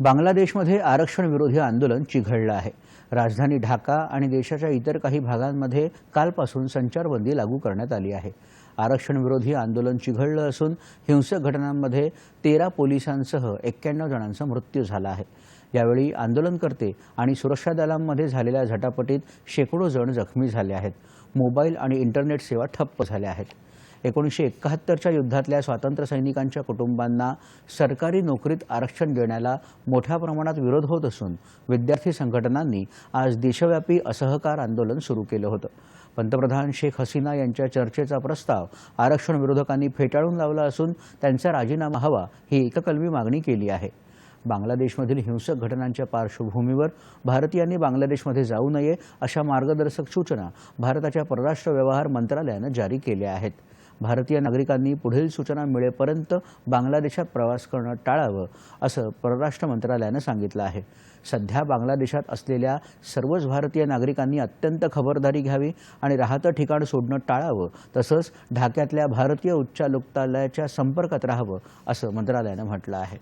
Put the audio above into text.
बांगलादेशमध्ये आरक्षण विरोधी आंदोलन चिघळलं आहे. राजधानी ढाका आणि देशाच्या इतर काही भागांमध्ये कालपासून संचारबंदी लागू करण्यात आली आहे. आरक्षण विरोधी आंदोलन चिघळलं असून हिंसक घटनांमध्ये तेरा पोलिसांसह एक्क्याण्णव जणांचा मृत्यू झाला आहे. यावेळी आंदोलनकर्ते आणि सुरक्षा दलांमध्ये झालेल्या झटापटीत शेकडो जण जखमी झाले आहेत. मोबाईल आणि इंटरनेट सेवा ठप्प झाल्या आहेत. एकोणीसशे एकाहत्तरच्या युद्धातल्या स्वातंत्र्य सैनिकांच्या कुटुंबांना सरकारी नोकरीत आरक्षण देण्याला मोठ्या प्रमाणात विरोध होत असून विद्यार्थी संघटनांनी आज देशव्यापी असहकार आंदोलन सुरू केलं होतं. पंतप्रधान शेख हसीना यांच्या चर्चेचा प्रस्ताव आरक्षण विरोधकांनी फेटाळून लावला असून त्यांचा राजीनामा हवा ही एककलमी मागणी केली आहे. बांगलादेशमधील हिंसक घटनांच्या पार्श्वभूमीवर भारतीयांनी बांगलादेशमध्ये जाऊ नये अशा मार्गदर्शक सूचना भारताच्या परराष्ट्र व्यवहार मंत्रालयानं जारी केल्या आहेत. भारतीय नागरिकांनी पुढील सूचना मिळेपर्यंत बांगलादेशात प्रवास करणं टाळावं असं परराष्ट्र मंत्रालयानं सांगितलं आहे. सध्या बांगलादेशात असलेल्या सर्वच भारतीय नागरिकांनी अत्यंत खबरदारी घ्यावी आणि राहतं ठिकाण सोडणं टाळावं तसंच ढाक्यातल्या भारतीय उच्चायुक्तालयाच्या संपर्कात राहावं असं मंत्रालयानं म्हटलं आहे.